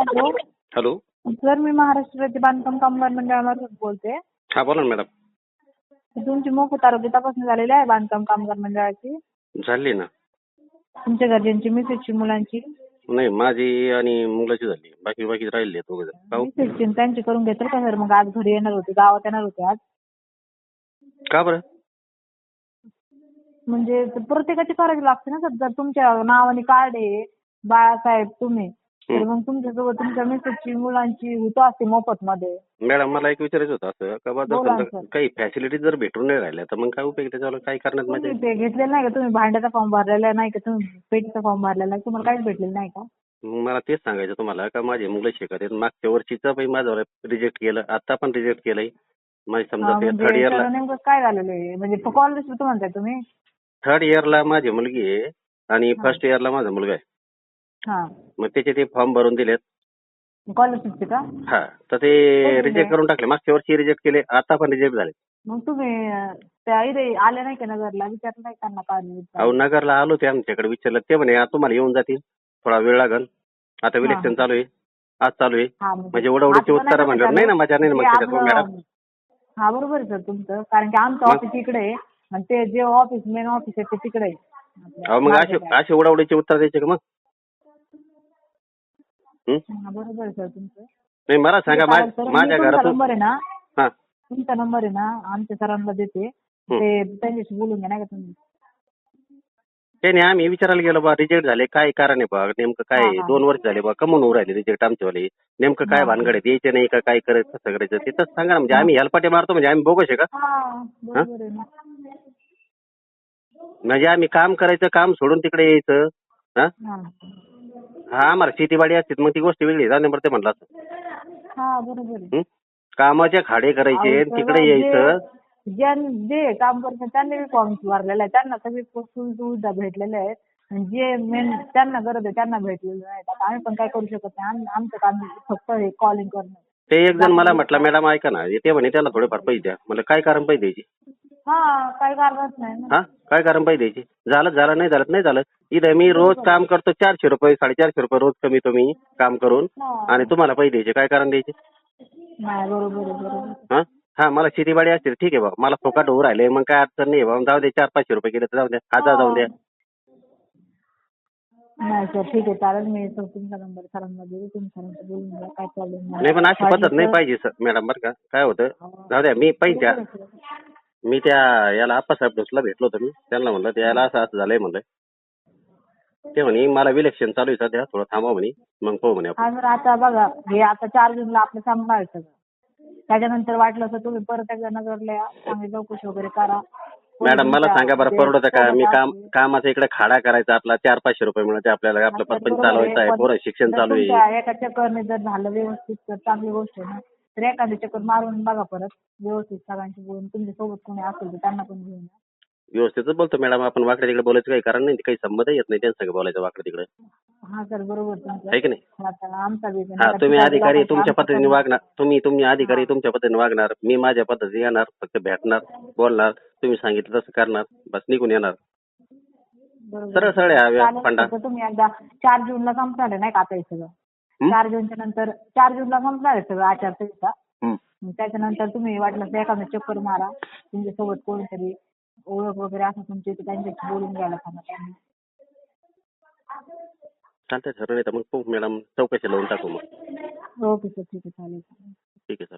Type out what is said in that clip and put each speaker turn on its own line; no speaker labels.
Hello.
Hello.
Sir मी महाराष्ट्र राज्य बांधकाम कामगार मंडळामार्फत बोलते.
हा बोला ना मॅडम.
तुमची मोफत आरोग्य तपासणी झालेली आहे बांधकाम कामगार मंडळाची
झाली ना.
तुमच्या घरच्यांची मिसेसची मुलांची?
नाही माझी आणि मुलाची झाली. बाकी बाकी राहिले दोघ जण. का?
मिसेसची आणि त्यांची करून घेतील का सर? मग आज घरी येणार होते गावात येणार होते आज.
का बरं?
म्हणजे ते प्रत्येकाची करावी लागते ना सर. जर तुमच्या नावाने कार्ड आहे बाळासाहेब तुम्ही. तर मग तुमच्यासोबत तुमच्या मिसेसची मुलांची होतं असते मोफत मध्ये
मॅडम मला एक विचारायचं होतं असं का बा जर
बोला ना,
समजा
सर.
काही फॅसिलिटी जर भेटून नाही राहिल्या तर मग काय उपयोग त्याच्यावर? काय करण्यात
तुम्ही
माहिती
ते घेतलेलं नाही का? तुम्ही भांड्याचा फॉर्म भरलेला नाही का? तुम्ही पेटीचा फॉर्म भरलेला आहे तुम्हाला काहीच भेटलेलं नाही का?
मग मला तेच सांगायचं तुम्हाला का माझे मुलं शिकत आहेत मागच्या वर्षीचं पण माझं रिजेक्ट केलं आता पण रिजेक्ट केलंय. माझे
हा,
समजा ते
म्हणजे
थर्ड इयरला
त्याला नेमकं काय झालेलं आहे? म्हणजे कॉलेज म्हणताय तुम्ही?
थर्ड इयरला माझी मुलगी आहे आणि फर्स्ट इयरला माझा मुलगा आहे.
हा.
मग त्याचे ते फॉर्म भरून दिलेत.
का?
हा. तर ते रिजेक्ट. करून टाकले. मागच्या वर्षी रिजेक्ट केले आता पण रिजेक्ट झाले
मग तुम्ही अं, त्या इथे आले नाही का नगरला? विचारलं नाही त्यांना काय
अहो नगरला आलो ते आमच्याकडे विचारलं. ते म्हणे "आ, तुम्हाला येऊन जातील. थोडा वेळ लागल. आता इलेक्शन चालू आहे. आज चालू आहे.
हा
म्हणजे उडवडीची
आता
उत्तरं
नाही का
नाही ना माझ्या नाही ना मग
ते
त्याच्यात
आपलं-
मॅडम
हा बरोबर आहे सर तुमचं. कारण की आमचं? ऑफिस इकडे आहे. आणि ते जे ऑफिस मेन ऑफिस आहे ते तिकडे आहे.
अहो मग. असे उडवडीचे उत्तर द्यायचे का मग? हं?
बरोबर आहे सर तुमचं.
नाही मला सांगा मा-
चालेल, सर. मी
माझ्या
तुमचा
घरातून
नंबर आहे ना
हा.
तुमचा नंबर आहे ना आमच्या सरांना देते. ते त्यांच्याशी बोलून घ्या नाही का तुम्ही?
ते नाही आम्ही विचारायला गेलो बा रिजेक्ट झाले काय कारण आहे बा नेमकं काय आहे?
हा, हा.
दोन वर्ष झाले बा कमून होऊ राहिले रिजेक्ट आमच्यावाले. नेमकं काय. भानगड आहे? द्यायचे नाही का? काय करायचं कसं करायचं? तिथंच सांगा ना म्हणजे आम्ही हेलपाटे मारतो म्हणजे आम्ही बोगस आहे का?
हा बरोबर आहे ना.
म्हणजे आम्ही काम करायचं काम सोडून तिकडे यायचं हा?
हा.
हा आम्हाला शेतीवाडी असते मग ती गोष्ट वेगळी जाणे बरं ते म्हणलं असं.
हा बरोबर आहे.
हं? कामाचे खाडे करायचे
अहो,
तिकडे
सगळं
यायचं.
जे- ज्यां- जे काम करतात त्यांनी बी फॉर्म भरलेला आहे त्यांना सगळी सोयी सुविधा भेटलेल्या आहेत. आणि जे मेन त्यांना गरज आहे त्यांना भेटलेलं नाही आता आम्ही पण काय करू शकत नाही. आमचं काम फक्त हे कॉलिंग करणं.
ते एक जण मला म्हटलं मॅडम ऐका ना ते म्हणे त्याला थोडेफार पैसे द्या. म्हणलं काय कारण पैसे द्यायचे?
हा काही कारणच नाही ना.
हा? काय कारण पैसे द्यायचे झालं झालं नाही झालं नाही झालं. इथं मी रोज काम करतो चारशे रुपये साडेचारशे रुपये रोज कमी तुम्ही काम करून.
हा.
आणि तुम्हाला पैसे द्यायचे काय कारण द्यायचे?
नाही बरोबर आहे बरोबर
हा? हा मला शेतीवाडी असते ठीक आहे बाबा. मला फोकाट होऊ राहिले मग काय अडचण नाही बाबा. जाऊ दे चार पाचशे रुपये गेले तर जाऊ द्या हजार जाऊ द्या
नाही सर ठीक आहे. चालेल मी सर तुमचा नंबर सरांना देऊ तुम्ही सरांशी बोलून घ्या. काय प्रॉब्लेम
नाही. पण अशी पद्धत नाही पाहिजे सर मॅडम बरं का. काय होतं? जाऊ द्या मी पैसे मी त्या याला आप्पासाहेब ढोसला भेटलो होतो मी. त्यांना म्हणलं ते याला असं असं झालंय म्हणलं. ते म्हणे मला इलेक्शन चालू आहे सध्या थोडं थांबा म्हणे मग पाहू म्हणे आपण.
हा सर आता बघा हे आता चार जूनला आपलं संपणार सगळं. त्याच्यानंतर वाटलं तर तुम्ही परत एकदा नगरला या चांगली चौकशी वगैरे करा.
मॅडम मला सांगा बरं परवडतं का? मी काम. कामाचा इकडे खाडा करायचा आपला चार पाचशे रुपये मिळते आपल्याला आपलं परपंच चालवायचं आहे पोरं शिक्षण चालू आहे.
एका चक्करने जर झालं व्यवस्थित तर चांगली गोष्ट आहे ना. तर एखादी चक्कर मारून बघा परत. व्यवस्थित सगळ्यांशी बोलून तुमच्यासोबत कोणी असेल तर त्यांना पण घेऊन या.
व्यवस्थितच बोलतो मॅडम आपण वाकडे तिकडे बोलायचं काही कारण नाही काही संबंध येत नाही त्यांचं बोलायचं वाकडे तिकडे.
हा सर बरोबर तुमचं.
आहे की नाही?
आता आमचा बी
हा तुम्ही अधिकारी तुमच्या
आमचा
पद्धतीने वागणार तुम्ही तुम्ही अधिकारी तुमच्या पद्धतीने वागणार मी माझ्या पद्धतीने येणार फक्त भेटणार बोलणार तुम्ही सांगितलं तसं करणार बस निघून येणार.
बरोबर.
सरळ सरळ आहे हा
चालेल,
फंडा.
तुम्ही एकदा चार जूनला संपणार आहे नाही का आता हे सगळं? चार जूनच्या नंतर चार जूनला संपणार आहे सगळं आचारसंहिता. त्याच्यानंतर तुम्ही वाटलं तर एखादं चक्कर मारा तुमच्यासोबत कोणीतरी ओळख वगैरे असं तुमची तर त्यांच्याशी बोलून घ्यायला सांगा त्यांना.
चालतंय सर नाही तर मग पाहू मॅडम चौकशी लावून टाकू मग.
ओके सर ठीक आहे चालेल.
ठीक आहे सर.